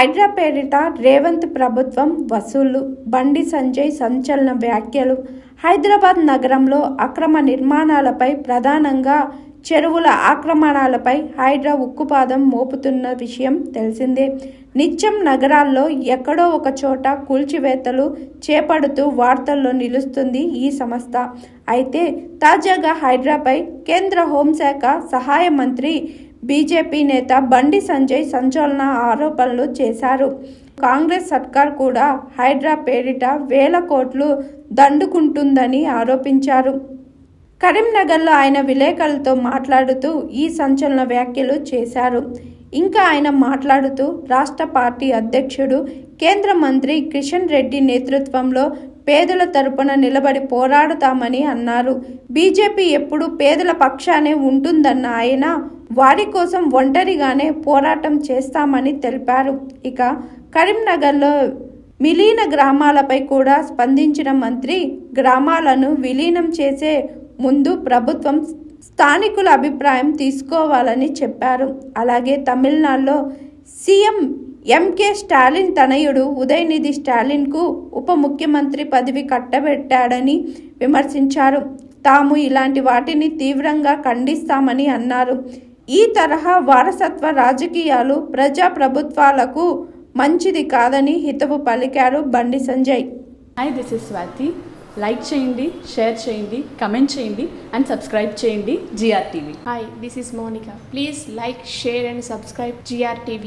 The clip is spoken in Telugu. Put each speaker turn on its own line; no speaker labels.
హైడ్రా పేరిట రేవంత్ ప్రభుత్వం వసూళ్ళు బండి సంజయ్ సంచలన వ్యాఖ్యలు హైదరాబాద్ నగరంలో అక్రమ నిర్మాణాలపై ప్రధానంగా చెరువుల ఆక్రమణాలపై హైడ్రా ఉక్కుపాదం మోపుతున్న విషయం తెలిసిందే. నిత్యం నగరాల్లో ఎక్కడో ఒక చోట కూల్చివేతలు చేపడుతూ వార్తల్లో నిలుస్తుంది ఈ సంస్థ. అయితే తాజాగా హైడ్రాపై కేంద్ర హోంశాఖ సహాయ మంత్రి బీజేపీ నేత బండి సంజయ్ సంచలన ఆరోపణలు చేశారు. కాంగ్రెస్ సర్కార్ కూడా హైడ్రా పేరిట వేల కోట్లు దండుకుంటుందని ఆరోపించారు. కరీంనగర్లో ఆయన విలేకరులతో మాట్లాడుతూ ఈ సంచలన వ్యాఖ్యలు చేశారు. ఇంకా ఆయన మాట్లాడుతూ రాష్ట్ర పార్టీ అధ్యక్షుడు కేంద్ర మంత్రి కిషన్ రెడ్డి నేతృత్వంలో పేదల తరపున నిలబడి పోరాడుతామని అన్నారు. బీజేపీ ఎప్పుడు పేదల పక్షానే ఉంటుందన్న ఆయన వారి కోసం ఒంటరిగానే పోరాటం చేస్తామని తెలిపారు. ఇక కరీంనగర్లో మిలీన గ్రామాలపై కూడా స్పందించిన మంత్రి గ్రామాలను విలీనం చేసే ముందు ప్రభుత్వం స్థానికుల అభిప్రాయం తీసుకోవాలని చెప్పారు. అలాగే తమిళనాడులో సీఎం ఎంకే స్టాలిన్ తనయుడు ఉదయనిధి స్టాలిన్కు ఉప ముఖ్యమంత్రి పదవి కట్టబెట్టాడని విమర్శించారు. తాము ఇలాంటి వాటిని తీవ్రంగా ఖండిస్తామని అన్నారు. ఈ తరహా వారసత్వ రాజకీయాలు ప్రజాప్రభుత్వాలకు మంచిది కాదని హితవు పలికారు Bandi Sanjay
hi this is Swathi like చేయండి షేర్ చేయండి కమెంట్ చేయండి అండ్ సబ్స్క్రైబ్ చేయండి G R TV
Hi, this is Monica. Please like, share, and subscribe GRTV.